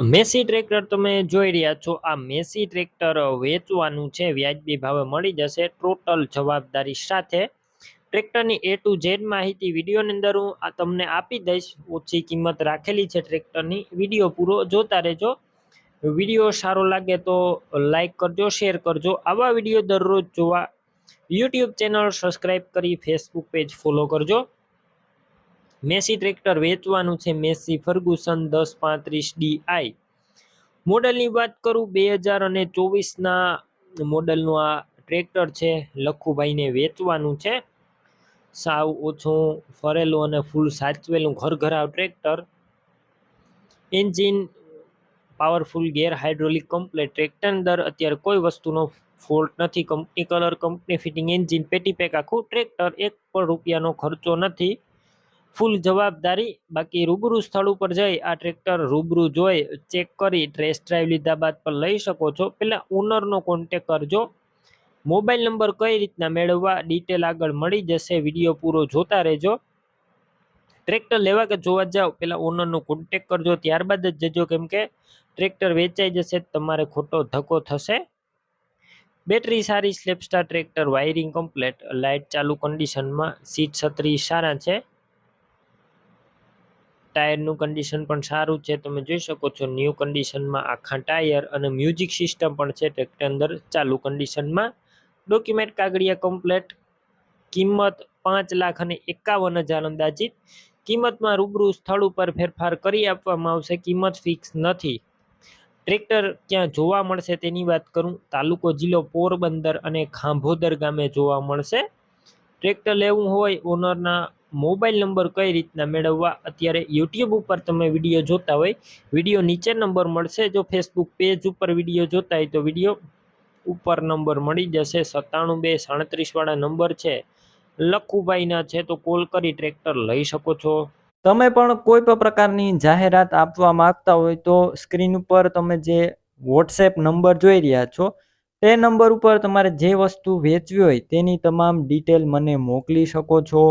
Massey tractor તમે જોઈ રહ્યા છો. આ મેસી ટ્રેક્ટર વેચવાનું છે. વ્યાજબી ભાવે મળી જશે. ટોટલ જવાબદારી સાથે ટ્રેક્ટરની એ ટુ ઝેડ માહિતી વિડીયોની અંદર હું તમને આપી દઈશ. ઓછી કિંમત રાખેલી છે ટ્રેક્ટરની. વીડિયો પૂરો જોતા રહેજો. વીડિયો સારો લાગે તો લાઈક કરજો, શેર કરજો. આવા વીડિયો દરરોજ જોવા યુટ્યુબ ચેનલ સબસ્ક્રાઈબ કરી, ફેસબુક પેજ ફોલો કરજો. મેસી ટ્રેક્ટર વેચવાનું છે મેસી ફર્ગુસન દસ પાંત્રીસ ડીઆઈ. મોડલની વાત કરું, બે હજાર અને ચોવીસના મોડલનું આ ટ્રેક્ટર છે, લખુભાઈને વેચવાનું છે. સાવ ઓછું ફરેલું અને ફૂલ સાચવેલું ઘરઘરાવ tractor. Engine powerful gear hydraulic complete tractor અંદર અત્યારે કોઈ વસ્તુનો ફોલ્ટ નથી. Company colour, company fitting engine, પેટી પેક આખું ટ્રેક્ટર, એક પણ રૂપિયાનો ખર્ચો નથી. ફૂલ જવાબદારી. બાકી રૂબરૂ સ્થળ ઉપર જઈ આ ટ્રેક્ટર રૂબરૂ જોઈ ચેક કરી ટ્રેસ ડ્રાઈવ લીધા બાદ પણ લઈ શકો છો. પહેલાં ઓનરનો કોન્ટેક કરજો. મોબાઈલ નંબર કઈ રીતના મેળવવા ડિટેલ આગળ મળી જશે. વીડિયો પૂરો જોતા રહેજો. ટ્રેક્ટર લેવા કે જોવા જાઓ પહેલાં ઓનરનો કોન્ટેક કરજો. ત્યારબાદ જ જજો કેમ કે ટ્રેક્ટર વેચાઈ જશે, તમારે ખોટો ધક્કો થશે. બેટરી સારી સ્લેપસ્ટાર ટ્રેક્ટર વાયરિંગ કમ્પ્લેટ લાઇટ ચાલુ કન્ડિશનમાં સીટ છત્રી સારા છે. ટાયરનું કન્ડિશન પણ સારું છે. તમે જોઈ શકો છો, ન્યૂ કન્ડિશનમાં આખા ટાયર અને મ્યુઝિક સિસ્ટમ પણ છે ટ્રેક્ટર અંદર ચાલુ કન્ડિશનમાં. ડોક્યુમેન્ટ કાગળિયા કમ્પ્લેટ. કિંમત પાંચ લાખ અને એકાવન હજાર અંદાજિત. કિંમતમાં રૂબરૂ સ્થળ ઉપર ફેરફાર કરી આપવામાં આવશે. કિંમત ફિક્સ નથી. ટ્રેક્ટર ક્યાં જોવા મળશે તેની વાત કરું. તાલુકો જિલ્લો પોરબંદર અને ખાંભોદર ગામે જોવા મળશે. ટ્રેક્ટર લેવું હોય ઓનરના મોબાઈલ નંબર કઈ રીતના મેળવવા? અત્યારે યુટ્યુબ ઉપર તમે વીડિયો જોતા હોય, વીડિયો નીચે નંબર મળશે. જો ફેસબુક પેજ ઉપર વીડિયો જોતા હોય તો વીડિયો ઉપર નંબર મળી જશે. સત્તાણું બે સાડત્રીસવાળા નંબર છે. લખુભાઈના છે તો કોલ કરી ટ્રેક્ટર લઈ શકો છો. તમે પણ કોઈ પણ પ્રકારની જાહેરાત આપવા માંગતા હોય તો સ્ક્રીન ઉપર તમે જે વોટ્સએપ નંબર જોઈ રહ્યા છો, તે નંબર ઉપર તમારે જે વસ્તુ વેચવી હોય તેની તમામ ડિટેલ મને મોકલી શકો છો.